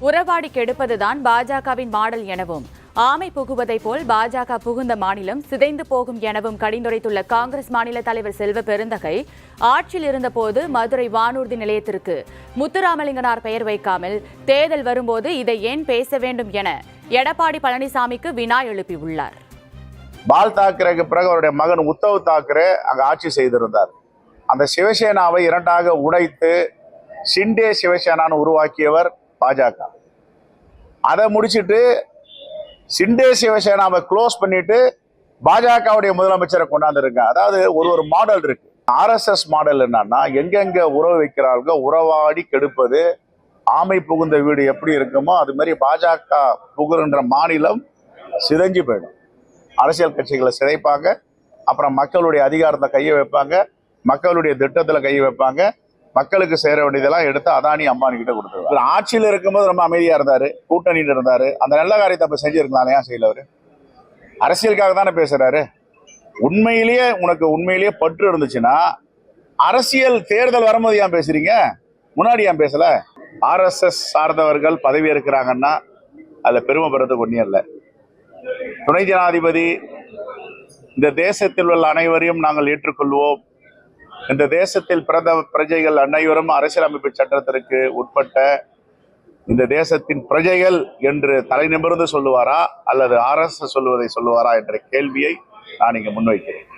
உறவாடி கெடுப்பதுதான் பாஜகவின் மாடல் எனவும் ஆமை புகுவதைப் போல் பாஜக புகுந்த மாநிலம் சிதைந்து போகும் எனவும் கடிந்துரைத்துள்ள காங்கிரஸ் மாநில தலைவர் செல்வ பெருந்தகை ஆட்சியில் இருந்தபோது மதுரை வானூர்தி நிலையத்திற்கு முத்துராமலிங்கனார் பெயர் வைக்காமல் தேர்தல் வரும்போது இதை ஏன் பேச வேண்டும் என எடப்பாடி பழனிசாமிக்கு வினா எழுப்பியுள்ளார். பால் தாக்கரேக்கு பிறகு அவருடைய மகன் உத்தவ் தாக்கரே அங்கு ஆட்சி செய்திருந்தார். அந்த சிவசேனாவை இரண்டாக உடைத்து ஷிண்டே சிவசேனான்னு உருவாக்கியவர் பாஜக. அதை முடிச்சுட்டு சிண்டே சிவசேனாவை க்ளோஸ் பண்ணிட்டு பாஜகவுடைய முதலமைச்சரை கொண்டாந்துருங்க. அதாவது ஒரு ஒரு மாடல் இருக்கு. ஆர்எஸ்எஸ் மாடல் என்னன்னா எங்கெங்க உறவு வைக்கிறார்களோ உறவாடி கெடுப்பது ஆமை புகுந்த வீடு எப்படி இருக்குமோ அது மாதிரி பாஜக புகுகின்ற மாநிலம் சிதைஞ்சு போயிடும். அரசியல் கட்சிகளை சிதைப்பாங்க அப்புறம் மக்களுடைய அதிகாரத்தை கையை வைப்பாங்க மக்களுடைய திட்டத்தில் கையை வைப்பாங்க மக்களுக்கு சேர வேண்டியதெல்லாம் எடுத்து அதானி அம்பானி கிட்ட கொடுத்துருவாரு. ஆட்சியில் இருக்கும்போது ரொம்ப அமைதியா இருந்தாரு கூட்டணியில் இருந்தாரு. அந்த நல்ல காரியத்தை அப்ப செஞ்சிருக்கலாம் ஏன் செய்யல அவரு? அரசியலுக்காக தானே பேசுறாரு. உண்மையிலேயே உனக்கு உண்மையிலேயே பற்று இருந்துச்சுன்னா அரசியல் தேர்தல் வரும்போது ஏன் பேசுறீங்க? முன்னாடி ஏன் பேசல? ஆர்எஸ்எஸ் சார்ந்தவர்கள் பதவி இருக்கிறாங்கன்னா பெருமை பெருமைப்படுறதுக்கு ஒன்றும் இல்லை. துணை ஜனாதிபதி இந்த தேசத்தில் உள்ள அனைவரையும் நாங்கள் ஏற்றுக்கொள்வோம். இந்த தேசத்தில் பிறந்த பிரஜைகள் அனைவரும் அரசியலமைப்பு சட்டத்திற்கு உட்பட்ட இந்த தேசத்தின் பிரஜைகள் என்று தலைநிமிர்ந்து சொல்லுவாரா அல்லது ஆர்எஸ்எஸ் சொல்லுவதை சொல்லுவாரா என்ற கேள்வியை நான் இங்கு முன்வைக்கிறேன்.